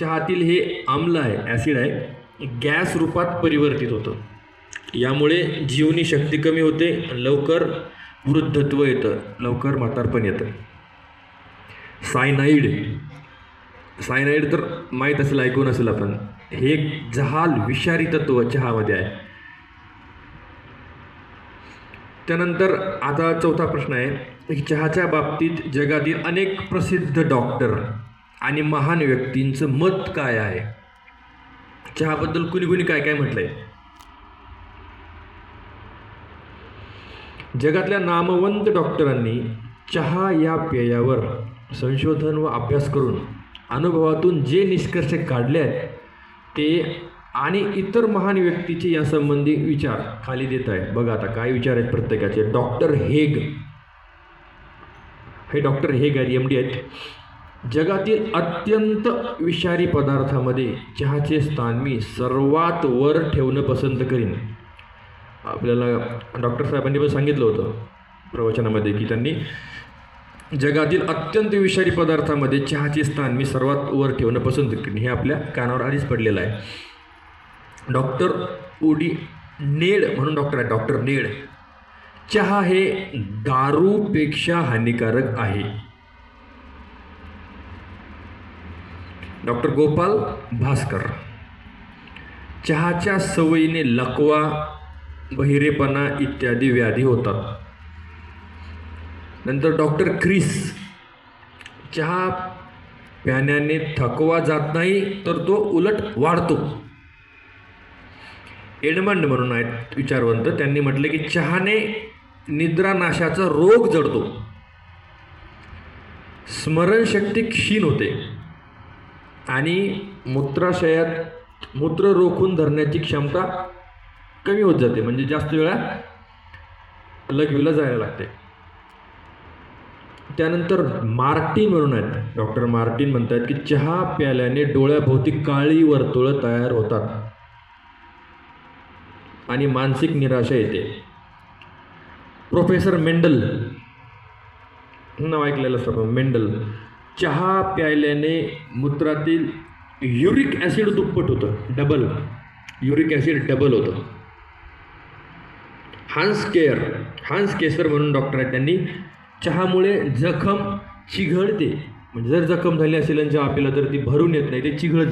चहातील हे आम्ल आहे ॲसिड आहे गॅस रूपात परिवर्तित होतं. यामुळे जीवनी शक्ती कमी होते लवकर वृद्धत्व येतं लवकर म्हातारपण येतं. सायनाईड सायनाईड तर माहीत असेल ऐकून असेल आपण. हे एक जहाल विषारी तत्व चहामध्ये आहे. त्यानंतर आता चौथा प्रश्न आहे की चहाच्या बाबतीत जगातील अनेक प्रसिद्ध डॉक्टर आणि महान व्यक्तींचं मत काय आहे? चहाबद्दल कुणी कुणी काय काय म्हटलंय? जगातल्या नामवंत डॉक्टरांनी चहा या पेयावर संशोधन व अभ्यास करून अनुभवातून जे निष्कर्ष काढले आहेत ते आणि इतर महान व्यक्तीचे यासंबंधी विचार खाली देत आहे. बघा आता काय विचार आहेत प्रत्येकाचे. Doctor Haig. हे डॉक्टर हेग आहेत एम डी आहेत. जगातील अत्यंत विषारी पदार्थामध्ये चहाचे स्थान मी सर्वात वर ठेवणं पसंत करीन. आपल्याला डॉक्टर साहेबांनी पण सांगितलं होतं प्रवचनामध्ये की त्यांनी जगातील अत्यंत विषारी पदार्थामध्ये चहाचे स्थान मी सर्वात वर ठेवणं पसंत करीन. हे आपल्या कानावर आधीच पडलेलं आहे. डॉक्टर ओडी नेड म्हणून डॉक्टर आहे डॉक्टर नेड चहा हे दारूपेक्षा हानिकारक आहे. डॉक्टर गोपाल भास्कर. चहाच्या सवयीने लकवा बहिरेपणा इत्यादी व्याधी होतात. नंतर डॉक्टर क्रिस चहा प्याण्याने थकवा जात नाही तर तो उलट वाढतो. एडमंड म्हणून आहेत विचारवंत त्यांनी म्हटलं की चहाने निद्रानाशाचा रोग जडतो. स्मरणशक्ती क्षीण होते. आणि मूत्राशयात मूत्र रोखून धरण्याची क्षमता कमी होत जाते. म्हणजे जास्त वेळा लघवीला जायला लागते. त्यानंतर मार्टिन म्हणून आहेत. डॉक्टर मार्टिन म्हणतात की चहा प्याल्याने डोळ्याभोवती काळी वर्तुळं तयार होतात. आणि मानसिक निराशा येते. प्रोफेसर मेंडल नाव ऐकलेलं असतं मेंडल. चहा प्यायल्याने मूत्रातील युरिक ॲसिड दुप्पट होतं डबल युरिक ॲसिड डबल होतं. हान्स केअर हान्स केसर म्हणून डॉक्टर आहेत त्यांनी. चहामुळे जखम चिघळते. म्हणजे जर जखम झाली असेल आणि चहा पिला तर ती भरून येत नाही ते चिघळते.